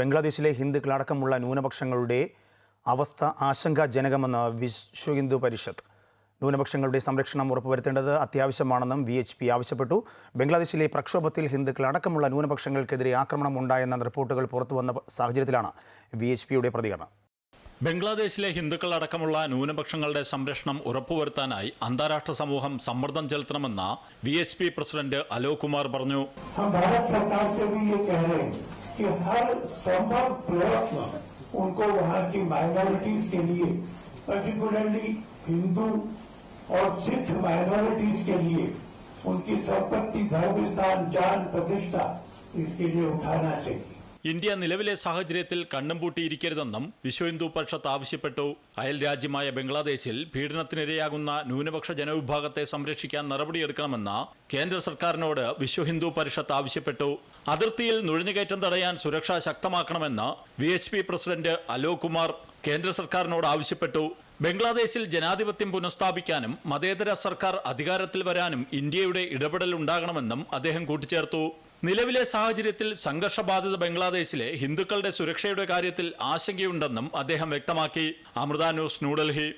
ബംഗ്ലാദേശിലെ ഹിന്ദുക്കളടക്കമുള്ള ന്യൂനപക്ഷങ്ങളുടെ അവസ്ഥ ആശങ്കാജനകമെന്ന് വിശ്വ ഹിന്ദു പരിഷത്ത്. ന്യൂനപക്ഷങ്ങളുടെ സംരക്ഷണം ഉറപ്പുവരുത്തേണ്ടത് അത്യാവശ്യമാണെന്നും വി എച്ച് പി ആവശ്യപ്പെട്ടു. ബംഗ്ലാദേശിലെ പ്രക്ഷോഭത്തിൽ ഹിന്ദുക്കളടക്കമുള്ള ന്യൂനപക്ഷങ്ങൾക്കെതിരെ ആക്രമണം ഉണ്ടായെന്ന റിപ്പോർട്ടുകൾ പുറത്തുവന്ന സാഹചര്യത്തിലാണ് വി എച്ച് പിയുടെ പ്രതികരണം. ബംഗ്ലാദേശിലെ ഹിന്ദുക്കൾ അടക്കമുള്ള ന്യൂനപക്ഷങ്ങളുടെ സംരക്ഷണം ഉറപ്പുവരുത്താനായി അന്താരാഷ്ട്ര സമൂഹം സമ്മർദ്ദം ചെലുത്തണമെന്ന V H P president Alok Kumar പറഞ്ഞു. कि हर संभव प्रयत्न उनको वहाँ की माइनॉरिटीज के लिए पर्टिकुलरली हिंदू और सिख माइनॉरिटीज के लिए, उनकी संपत्ति, धर्म, स्थान, जान, प्रतिष्ठा इसके लिए उठाना चाहिए। ഇന്ത്യ നിലവിലെ സാഹചര്യത്തിൽ കണ്ണും പൂട്ടിയിരിക്കരുതെന്നും വിശ്വ ഹിന്ദു പരിഷത്ത് ആവശ്യപ്പെട്ടു. അയൽ രാജ്യമായ ബംഗ്ലാദേശിൽ പീഡനത്തിനിരയാകുന്ന ന്യൂനപക്ഷ ജനവിഭാഗത്തെ സംരക്ഷിക്കാൻ നടപടിയെടുക്കണമെന്ന് കേന്ദ്ര സർക്കാരിനോട് വിശ്വഹിന്ദു പരിഷത്ത് ആവശ്യപ്പെട്ടു. അതിർത്തിയിൽ നുഴഞ്ഞുകയറ്റം തടയാൻ സുരക്ഷ ശക്തമാക്കണമെന്ന് വി പ്രസിഡന്റ് അലോക് കുമാർ കേന്ദ്ര സർക്കാരിനോട് ആവശ്യപ്പെട്ടു. ബംഗ്ലാദേശിൽ ജനാധിപത്യം പുനഃസ്ഥാപിക്കാനും മതേതര സർക്കാർ അധികാരത്തിൽ വരാനും ഇന്ത്യയുടെ ഇടപെടൽ ഉണ്ടാകണമെന്നും അദ്ദേഹം കൂട്ടിച്ചേർത്തു. നിലവിലെ സാഹചര്യത്തിൽ സംഘർഷബാധിത ബംഗ്ലാദേശിലെ ഹിന്ദുക്കളുടെ സുരക്ഷയുടെ കാര്യത്തിൽ ആശങ്കയുണ്ടെന്നും അദ്ദേഹം വ്യക്തമാക്കി. അമൃത ന്യൂസ് ന്യൂഡൽഹി.